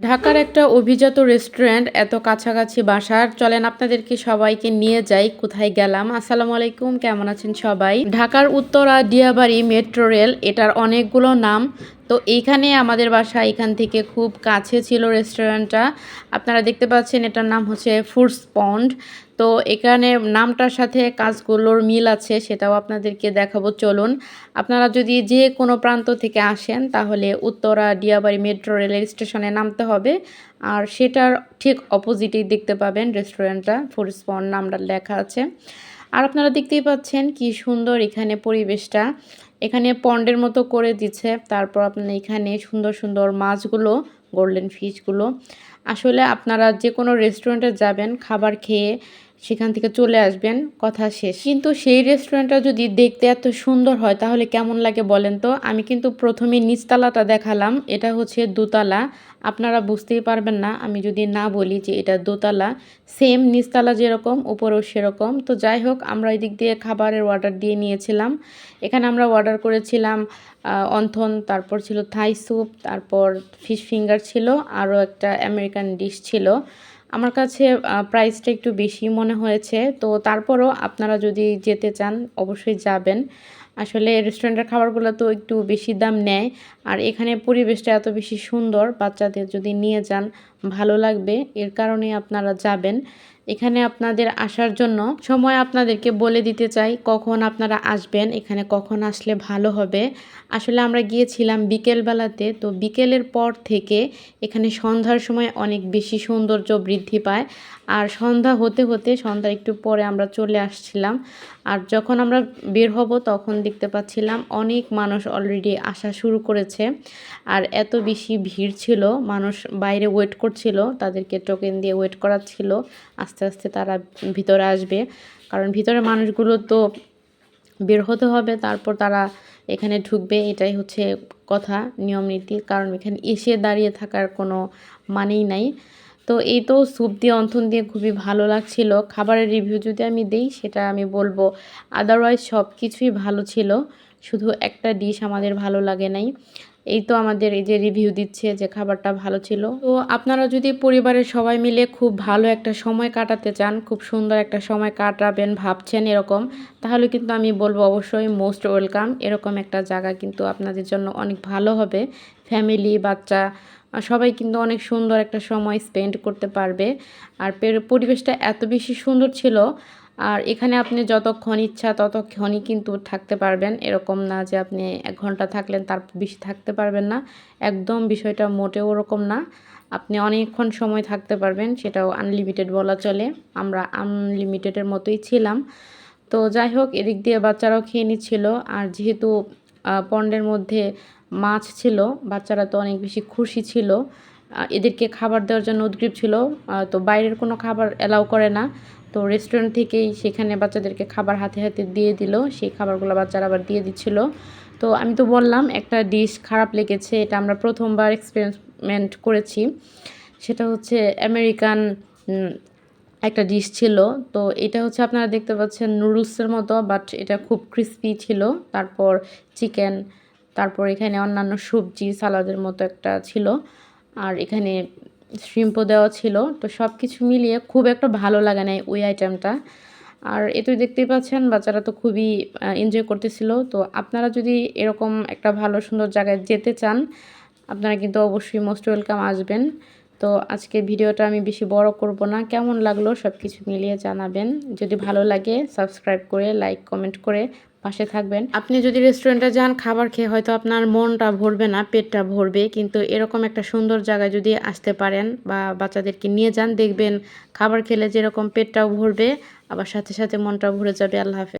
ঢাকার একটা অভিজাত রেস্টুরেন্ট এত কাছাকাছি বাসার। চলেন আপনাদেরকে সবাইকে নিয়ে যাই, কোথায় গেলাম? আসসালামু আলাইকুম, কেমন আছেন সবাই? ঢাকার উত্তরা ডিয়াবাড়ি মেট্রো রেল এটার অনেকগুলো নাম। তো এইখানে আমাদের বাসা এখান থেকে খুব কাছে ছিল রেস্টুরেন্টটা আপনারা দেখতে পাচ্ছেন এটার নাম হচ্ছে ফুডস পন্ড তো এখানে নামটার সাথে কাজগুলোর মিল আছে, সেটাও আপনাদেরকে দেখাবো। চলুন, আপনারা যদি যে কোনো প্রান্ত থেকে আসেন, তাহলে উত্তরা ডিয়াবাড়ি মেট্রো রেল স্টেশনে নামতে হবে। আর সেটার ঠিক অপোজিটেই দেখতে পাবেন রেস্টুরেন্টটা পন্ড নামটা লেখা আছে। আর আপনারা দেখতেই পাচ্ছেন কি সুন্দর এখানে পরিবেশটা। এখানে পন্ডের মতো করে দিচ্ছে, তারপর আপনার এখানে সুন্দর সুন্দর মাছগুলো, গোল্ডেন ফিশগুলো। আসলে আপনারা যে কোনো রেস্টুরেন্টে যাবেন, খাবার খেয়ে সেখান থেকে চলে আসবেন, কথা শেষ। কিন্তু সেই রেস্টুরেন্টটা যদি দেখতে এত সুন্দর হয়, তাহলে কেমন লাগে বলেন তো? আমি কিন্তু প্রথমে নিচতলাটা দেখালাম, এটা হচ্ছে দোতলা। আপনারা বুঝতেই পারবেন না, আমি যদি না বলি যে এটা দোতলা সেম নিচতলা যেরকম, উপরেও সেরকম। তো যাই হোক, আমরা এই দিক দিয়ে খাবারের অর্ডার দিয়ে নিয়েছিলাম। এখানে আমরা অর্ডার করেছিলাম অন্থন, তারপর ছিল থাই স্যুপ তারপর ফিশ ফিঙ্গার ছিল, আরও একটা আমেরিকান ডিশ ছিল। আমার কাছে প্রাইসটা একটু বেশি মনে হয়েছে। তো তারপরও আপনারা যদি যেতে চান, অবশ্যই যাবেন। আসলে রেস্টুরেন্টের খাবারগুলো তো একটু বেশি দাম নেয়। আর এখানে পরিবেশটা এত বেশি সুন্দর, বাচ্চাদের যদি নিয়ে যান ভালো লাগবে, এর কারণে আপনারা যাবেন। এখানে আপনাদের আসার জন্য সময় আপনাদেরকে বলে দিতে চাই, কখন আপনারা আসবেন, এখানে কখন আসলে ভালো হবে। আসলে আমরা গিয়েছিলাম বিকেলবেলাতে, তো বিকেলের পর থেকে এখানে সন্ধ্যার সময় অনেক বেশি সৌন্দর্য বৃদ্ধি পায়। আর সন্ধ্যা হতে হতে সন্ধ্যা একটু পরে আমরা চলে আসছিলাম। আর যখন আমরা বের হব, তখন দেখতে পাচ্ছিলাম অনেক মানুষ অলরেডি আসা শুরু করেছে। আর এত বেশি ভিড় ছিল, মানুষ বাইরে ওয়েট করছিল তাদেরকে টোকেন দিয়ে ওয়েট করাচ্ছিল আস্তে আস্তে তারা ভিতরে আসবে। কারণ ভিতরে মানুষগুলো তো বের হতে হবে, তারপর তারা এখানে ঢুকবে, এটাই হচ্ছে কথা, নিয়ম, নীতি। কারণ এখানে এসে দাঁড়িয়ে থাকার কোনো মানেই নাই। তো এই তো স্যুপ দিয়ে, অন্থন দিয়ে খুবই ভালো লাগছিল। খাবারের রিভিউ যদি আমি দিই, সেটা আমি বলব আদারওয়াইজ সব কিছুই ভালো ছিল। শুধু একটা ডিশ আমাদের ভালো লাগে নাই। এই তো আমাদের এই যে রিভিউ দিচ্ছে যে খাবারটা ভালো ছিল। তো আপনারা যদি পরিবারের সবাই মিলে খুব ভালো একটা সময় কাটাতে চান, খুব সুন্দর একটা সময় কাটাবেন, ভাবছেন এরকম, তাহলে কিন্তু আমি বলব অবশ্যই মোস্ট ওয়েলকাম এরকম একটা জায়গা কিন্তু আপনাদের জন্য অনেক ভালো হবে। ফ্যামিলি বাচ্চা সবাই কিন্তু অনেক সুন্দর একটা সময় স্পেন্ড করতে পারবে। আর পরিবেশটা এত বেশি সুন্দর ছিল আর এখানে আপনি যতক্ষণ ইচ্ছা ততক্ষণই কিন্তু থাকতে পারবেন। এরকম না যে আপনি এক ঘণ্টা থাকলেন তার বেশি থাকতে পারবেন না। একদম বিষয়টা মোটেও ওরকম না। আপনি অনেকক্ষণ সময় থাকতে পারবেন, সেটাও আনলিমিটেড বলা চলে। আমরা আনলিমিটেডের মতোই ছিলাম। তো যাই হোক, এদিক দিয়ে বাচ্চারাও খেয়ে নিচ্ছিল। আর যেহেতু পন্ডের মধ্যে মাছ ছিল, বাচ্চারা তো অনেক বেশি খুশি ছিল। এদেরকে খাবার দেওয়ার জন্য উদ্গ্রীব ছিল। তো বাইরের কোনো খাবার অ্যালাউ করে না। তো রেস্টুরেন্ট থেকেই সেখানে বাচ্চাদেরকে খাবার হাতে হাতে দিয়ে দিল। সেই খাবারগুলো বাচ্চারা আবার দিয়ে দিচ্ছিল। তো আমি তো বললাম, একটা ডিশ খারাপ লেগেছে। এটা আমরা প্রথমবার এক্সপেরিমেন্ট করেছি। সেটা হচ্ছে আমেরিকান একটা ডিশ ছিল। তো এটা হচ্ছে আপনারা দেখতে পাচ্ছেন নুডলসের মতো বাট এটা খুব ক্রিস্পি ছিল। তারপর চিকেন তারপর এখানে অন্যান্য সবজি, সালাদের মতো একটা ছিল। আর এখানে শ্রিম্পও দেওয়া ছিল। তো সব কিছু মিলিয়ে খুব একটা ভালো লাগে না ওই আইটেমটা আর এ তো দেখতেই পাচ্ছেন, বাচ্চারা তো খুবই এনজয় করতেছিল। তো আপনারা যদি এরকম একটা ভালো, সুন্দর জায়গায় যেতে চান, আপনারা কিন্তু অবশ্যই মোস্ট ওয়েলকাম আসবেন। তো আজকে ভিডিওটা আমি বেশি বড় করব না। কেমন লাগল সব কিছু মিলিয়ে জানাবেন। যদি ভালো লাগে সাবস্ক্রাইব করে লাইক কমেন্ট করে। পাশে থাকবেন। আপনি যদি রেস্টুরেন্টে যান, খাবার খেয়ে হয়তো আপনার মনটা ভরবে না, পেটটা ভরবে, কিন্তু এরকম একটা সুন্দর জায়গায় যদি আসতে পারেন বা বাচ্চাদেরকে নিয়ে যান, দেখবেন খাবার খেলে যেরকম পেটটাও ভরবে, আবার সাথে সাথে মনটাও ভরে যাবে। আল্লাহ হাফেজ।